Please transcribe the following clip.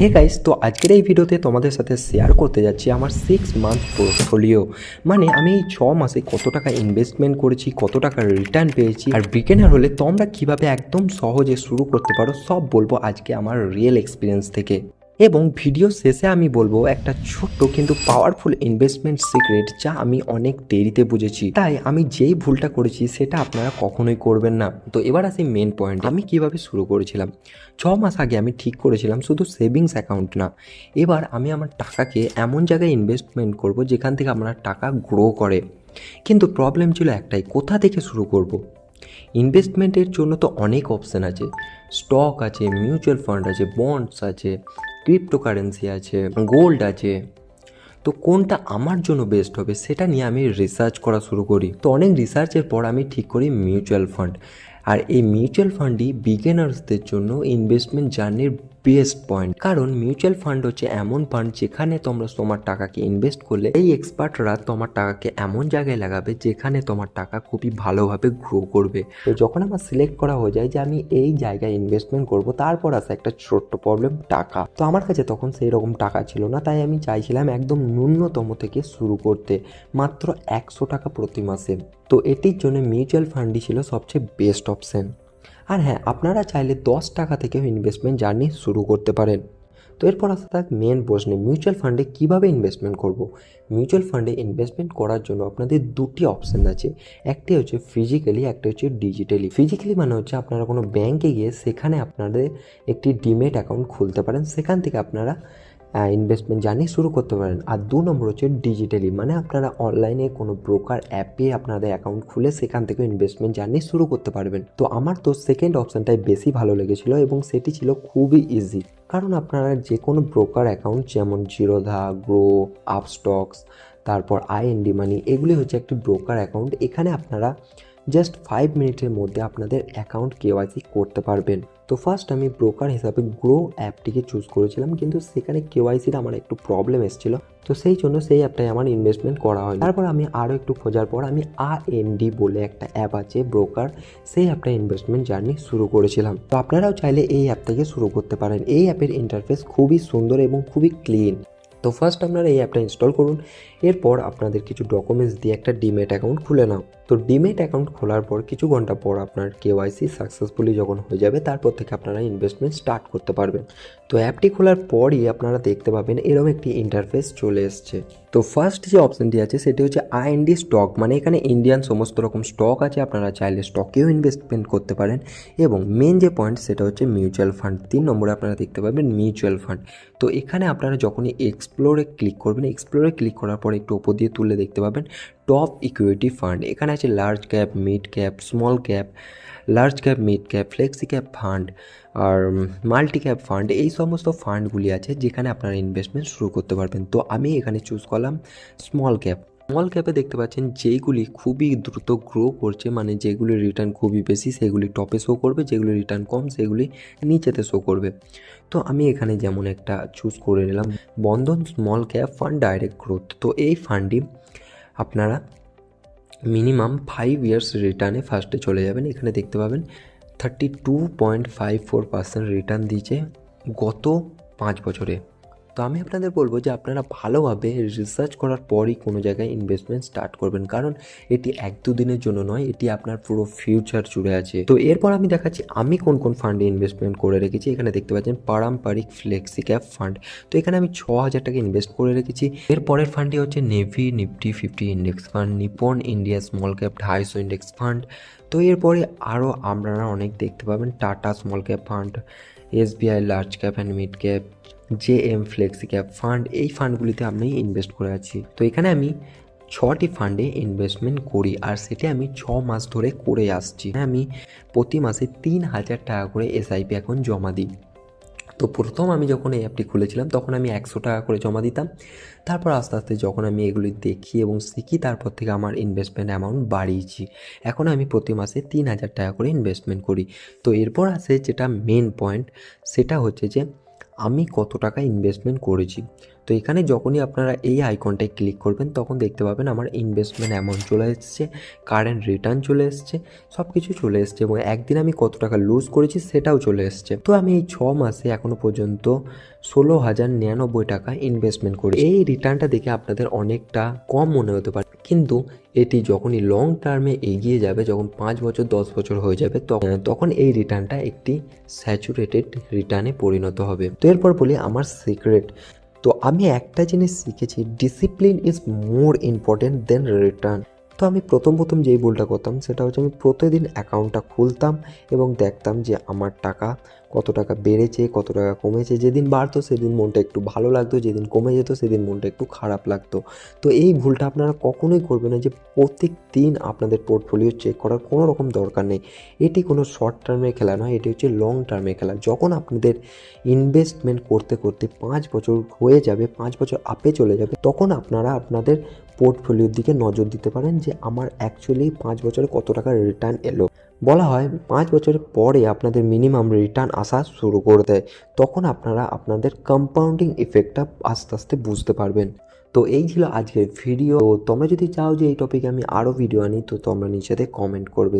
Hey guys তো আজকের এই ভিডিওতে তোমাদের সাথে শেয়ার করতে যাচ্ছি আমার সিক্স মান্থ পোর্টফোলিও মানে আমি এই ছ মাসে কত টাকা ইনভেস্টমেন্ট করেছি, কত টাকা রিটার্ন পেয়েছি, আর বিগেনার হলে তোমরা কীভাবে একদম সহজে শুরু করতে পারো, সব বলব আজকে আমার রিয়েল এক্সপিরিয়েন্স থেকে। এবং ভিডিও শেষে আমি বলব, একটা ছোট্ট কিন্তু পাওয়ারফুল ইনভেস্টমেন্ট সিক্রেট যা আমি অনেক দেরিতে বুঝেছি। তাই আমি যেই ভুলটা করেছি, সেটা আপনারা কখনোই করবেন না। তো এবার আসি মেন পয়েন্ট আমি কীভাবে শুরু করেছিলাম? ছ মাস আগে আমি ঠিক করেছিলাম শুধু সেভিংস অ্যাকাউন্ট না। এবার আমি আমার টাকাকে এমন জায়গায় ইনভেস্টমেন্ট করব, যেখান থেকে আমার টাকা গ্রো করে। কিন্তু প্রবলেম ছিল একটাই, কোথা থেকে শুরু করব? ইনভেস্টমেন্টের জন্য তো অনেক অপশান আছে। স্টক আছে মিউচুয়াল ফান্ড আছে বন্ডস আছে। ক্রিপ্টোকারেন্সি আছে গোল্ড আছে, তো কোনটা আমার জন্য বেস্ট হবে সেটা নিয়ে আমি রিসার্চ করা শুরু করি। তো অনেক রিসার্চের পর আমি ঠিক করি মিউচুয়াল ফান্ড আর এই মিউচুয়াল ফান্ডই বিগিনার্সদের জন্য ইনভেস্টমেন্ট জার্নির বেস্ট পয়েন্ট। কারণ মিউচুয়াল ফান্ড হচ্ছে এমন ফান্ড যেখানে তোমরা তোমার টাকাকে ইনভেস্ট করলে এই এক্সপার্টরা তোমার টাকাকে এমন জায়গায় লাগাবে যেখানে তোমার টাকা খুবই ভালোভাবে গ্রো করবে। তো যখন আমার সিলেক্ট করা হয়ে যায় যে আমি এই জায়গায় ইনভেস্টমেন্ট করব, তারপর আসে একটা ছোট্ট প্রবলেম টাকা। তো আমার কাছে তখন সেই রকম টাকা ছিল না, তাই আমি চাইছিলাম একদম ন্যূনতম থেকে শুরু করতে, মাত্র একশো টাকা প্রতি মাসে। তো এটির জন্য মিউচুয়াল ফান্ডই ছিল সবচেয়ে বেস্ট অপশন। আর হ্যাঁ আপনারা চাইলে দশ টাকা থেকেও ইনভেস্টমেন্ট জার্নি শুরু করতে পারেন। তো এরপর আসা থাক মেন প্রশ্নে মিউচুয়াল ফান্ডে কীভাবে ইনভেস্টমেন্ট করব? মিউচুয়াল ফান্ডে ইনভেস্টমেন্ট করার জন্য আপনাদের দুটি অপশান আছে। একটি হচ্ছে ফিজিক্যালি একটা হচ্ছে ডিজিটালি ফিজিক্যালি মানে হচ্ছে আপনারা কোনো ব্যাংকে গিয়ে সেখানে আপনাদের একটি ডিমেট অ্যাকাউন্ট খুলতে পারেন। সেখান থেকে আপনারা ইনভেস্টমেন্ট জার্নি শুরু করতে পারেন। আর দু নম্বর হচ্ছে ডিজিটালি মানে আপনারা অনলাইনে কোনো ব্রোকার অ্যাপে আপনাদের অ্যাকাউন্ট খুলে সেখান থেকে ইনভেস্টমেন্ট জার্নি শুরু করতে পারবেন। তো আমার তো সেকেন্ড অপশানটাই বেশি ভালো লেগেছিল এবং সেটি ছিল খুবই ইজি কারণ আপনারা যে কোনো ব্রোকার অ্যাকাউন্ট যেমন জিরোধা গ্রো আপস্টক্স তারপর আইএনডি মানি এগুলি হচ্ছে একটি ব্রোকার অ্যাকাউন্ট এখানে আপনারা জাস্ট ফাইভ মিনিটের মধ্যে আপনাদের অ্যাকাউন্ট কেওয়াইসি করতে পারবেন। তো ফার্স্ট আমি ব্রোকার হিসাবে গ্রো অ্যাপটিকে চুজ করেছিলাম, কিন্তু সেখানে কেওয়াইসির আমার একটু প্রবলেম এসেছিল। তো সেই জন্য সেই অ্যাপটাই আমার ইনভেস্টমেন্ট করা হয় তারপর আমি আরও একটু খোঁজার পর আমি আর ডি বলে একটা অ্যাপ আছে ব্রোকার সেই অ্যাপটা ইনভেস্টমেন্ট জার্নি শুরু করেছিলাম। তো আপনারাও চাইলে এই অ্যাপ থেকে শুরু করতে পারেন। এই অ্যাপের ইন্টারফেস খুবই সুন্দর এবং খুবই ক্লিন তো ফার্স্ট আপনারা এই অ্যাপটা ইনস্টল করুন, এরপর আপনাদের কিছু ডকুমেন্টস দিয়ে একটা ডিমেট অ্যাকাউন্ট খুলে নাও। তো ডিমেট অ্যাকাউন্ট খোলার পর কিছু ঘণ্টা পর আপনার কেওয়াইসি সাকসেসফুলি যখন হয়ে যাবে, তারপর থেকে আপনারা ইনভেস্টমেন্ট স্টার্ট করতে পারবেন। তো অ্যাপটি খোলার পরই আপনারা দেখতে পাবেন এরকম একটি ইন্টারফেস চলে এসছে। তো ফার্স্ট যে অপশানটি আছে, সেটি হচ্ছে আইএনডি স্টক মানে এখানে ইন্ডিয়ান সমস্ত রকম স্টক আছে, আপনারা চাইলে স্টকেও ইনভেস্টমেন্ট করতে পারেন। এবং মেন যে পয়েন্ট সেটা হচ্ছে মিউচুয়াল ফান্ড তিন নম্বরে আপনারা দেখতে পাবেন মিউচুয়াল ফান্ড তো এখানে আপনারা যখনই এক্সপ্লোরে ক্লিক করবেন এক্সপ্লোরে ক্লিক করার পরে একটু ওপর দিয়ে তুলে দেখতে পাবেন টপ ইকুইটি ফান্ড এখানে আছে large cap mid cap small cap large cap mid cap flexi cap fund আর মাল্টি ক্যাপ ফান্ড এই সমস্ত ফান্ডগুলি আছে যেখানে আপনারা ইনভেস্টমেন্ট শুরু করতে পারবেন। তো আমি এখানে চুজ করলাম স্মল ক্যাপ স্মল ক্যাপে দেখতে পাচ্ছেন যেইগুলি খুবই দ্রুত গ্রো করছে মানে যেগুলি রিটার্ন খুবই বেশি, সেগুলি টপে শো করবে, যেগুলি রিটার্ন কম, সেগুলি নিচেতে শো করবে। তো আমি এখানে যেমন একটা চুজ করে নিলাম, Bandhan small cap fund direct growth তো এই ফান্ডটি আপনারা মিনিমাম ফাইভ ইয়ার্স রিটার্নে ফার্স্টে চলে যাবেন। এখানে দেখতে পাবেন thirty two point five four percent return দিয়েছে গত পাঁচ বছরে। তো আমি আপনাদের বলব যে আপনারা ভালোভাবে রিসার্চ করার পরই কোনো জায়গায় ইনভেস্টমেন্ট স্টার্ট করবেন। কারণ এটি এক দু দিনের জন্য নয়, এটি আপনার পুরো ফিউচার জুড়ে আছে। তো এরপর আমি দেখাচ্ছি আমি কোন কোন ফান্ডে ইনভেস্টমেন্ট করে রেখেছি। এখানে দেখতে পাচ্ছেন পারম্পরিক ফ্লেক্সি ক্যাপ ফান্ড তো এখানে আমি ছ হাজার টাকা ইনভেস্ট করে রেখেছি। এর পরের ফান্ডটি হচ্ছে Navi Nifty fifty index fund Nippon India small cap ঢাইশো index fund তো এরপরে আরও আপনারা অনেক দেখতে পাবেন Tata small cap fund S SBI large cap and mid cap J M flexi cap fund, এই ফান্ডগুলিতে আমি ইনভেস্ট করে আছি। তো এখানে আমি ছটি ফান্ডে ইনভেস্টমেন্ট করি আর সেটি আমি ছ মাস ধরে করে আসছি। আমি প্রতি মাসে তিন হাজার টাকা করে এসআইপি এখন জমা দিই। তো প্রথম আমি যখন এই অ্যাপটি খুলেছিলাম, তখন আমি একশো টাকা করে জমা দিতাম। তারপর আস্তে আস্তে যখন আমি এগুলি দেখি এবং শিখি, তারপর থেকে আমার ইনভেস্টমেন্ট অ্যামাউন্ট বাড়িয়েছি। এখন আমি প্রতি মাসে তিন হাজার টাকা করে ইনভেস্টমেন্ট করি। তো এরপর আসে যেটা মেন পয়েন্ট সেটা হচ্ছে যে আমি কত টাকা ইনভেস্টমেন্ট করেছি। তো এখানে যখনই আপনারা এই আইকনটায় ক্লিক করবেন, তখন দেখতে পাবেন আমার ইনভেস্টমেন্ট অ্যামাউন্ট চলে এসছে কারেন্ট রিটার্ন চলে এসছে সব কিছু চলে এসছে এবং একদিন আমি কত টাকা লুজ করেছি সেটাও চলে এসছে। তো আমি এই ছ মাসে এখনও পর্যন্ত ষোলো হাজার নিরানব্বই টাকা ইনভেস্টমেন্ট করি এই রিটার্নটা দেখে আপনাদের অনেকটা কম মনে হতে পারে। কিন্তু এটি যখনই লং টার্মে এগিয়ে যাবে, যখন পাঁচ বছর, দশ বছর হয়ে যাবে, তখন তখন এই রিটার্নটা একটি স্যাচুরেটেড রিটার্নে পরিণত হবে। তো এরপর বলি আমার সিক্রেট তো আমি একটা জিনিস শিখেছি discipline is more important than return তো আমি প্রথম প্রথম যেই ভুলটা করতাম, সেটা হচ্ছে আমি প্রতিদিন অ্যাকাউন্টটা খুলতাম এবং দেখতাম যে আমার টাকা কত টাকা বেড়েছে, কত টাকা কমেছে, যেদিন বাড়তো সেদিন মনটা একটু ভালো লাগতো, যেদিন কমে যেত সেদিন মনটা একটু খারাপ লাগতো। তো এই ভুলটা আপনারা কখনোই করবেন না যে প্রত্যেক দিন আপনাদের পোর্টফোলিও চেক করার কোনো রকম দরকার নেই। এটি কোনো শর্ট টার্মে খেলা নয়, এটি হচ্ছে লং টার্মে খেলা। যখন আপনাদের ইনভেস্টমেন্ট করতে করতে পাঁচ বছর হয়ে যাবে, পাঁচ বছর আপে চলে যাবে, তখন আপনারা আপনাদের পোর্টফোলিওর দিকে নজর দিতে পারেন যে আমার অ্যাকচুয়ালি পাঁচ বছরে কত টাকা রিটার্ন এলো। বলা হয় পাঁচ বছরের পরে আপনাদের মিনিমাম রিটার্ন আসা শুরু করে দেয়। তখন আপনারা আপনাদের কম্পাউন্ডিং ইফেক্টটা আস্তে আস্তে বুঝতে পারবেন। তো এই ছিল আজকের ভিডিও তোমরা যদি চাও যে এই টপিকে আমি আরও ভিডিও আনি, তো তোমরা নিচেতে কমেন্ট করবে।